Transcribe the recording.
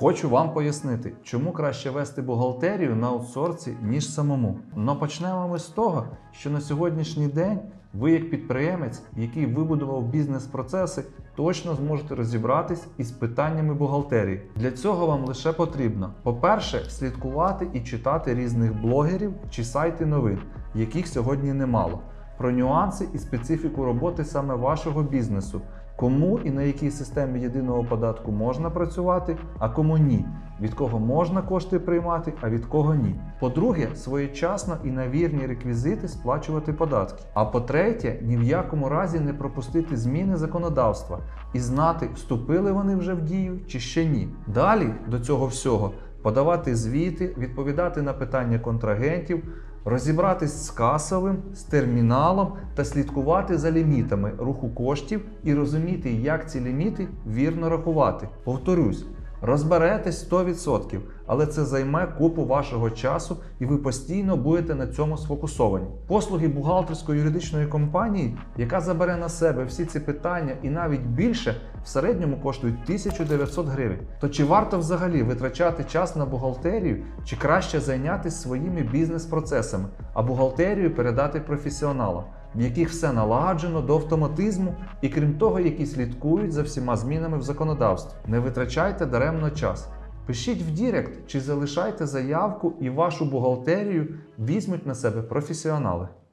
Хочу вам пояснити, чому краще вести бухгалтерію на аутсорсі, ніж самому. Но почнемо ми з того, що на сьогоднішній день ви, як підприємець, який вибудував бізнес-процеси, точно зможете розібратись із питаннями бухгалтерії. Для цього вам лише потрібно, по-перше, слідкувати і читати різних блогерів чи сайти новин, яких сьогодні немало, про нюанси і специфіку роботи саме вашого бізнесу. Кому і на якій системі єдиного податку можна працювати, а кому ні. Від кого можна кошти приймати, а від кого ні. По-друге, своєчасно і на вірні реквізити сплачувати податки. А по-третє, ні в якому разі не пропустити зміни законодавства і знати, вступили вони вже в дію чи ще ні. Далі до цього всього подавати звіти, відповідати на питання контрагентів, розібратись з касовим, з терміналом та слідкувати за лімітами руху коштів і розуміти, як ці ліміти вірно рахувати. Повторюсь. Розберетесь 100%, але це займе купу вашого часу, і ви постійно будете на цьому сфокусовані. Послуги бухгалтерсько-юридичної компанії, яка забере на себе всі ці питання і навіть більше, в середньому коштують 1900 гривень. То чи варто взагалі витрачати час на бухгалтерію, чи краще зайнятися своїми бізнес-процесами, а бухгалтерію передати професіоналам? В яких все налагоджено до автоматизму, і крім того, які слідкують за всіма змінами в законодавстві. Не витрачайте даремно час. Пишіть в Дірект чи залишайте заявку, і вашу бухгалтерію візьмуть на себе професіонали.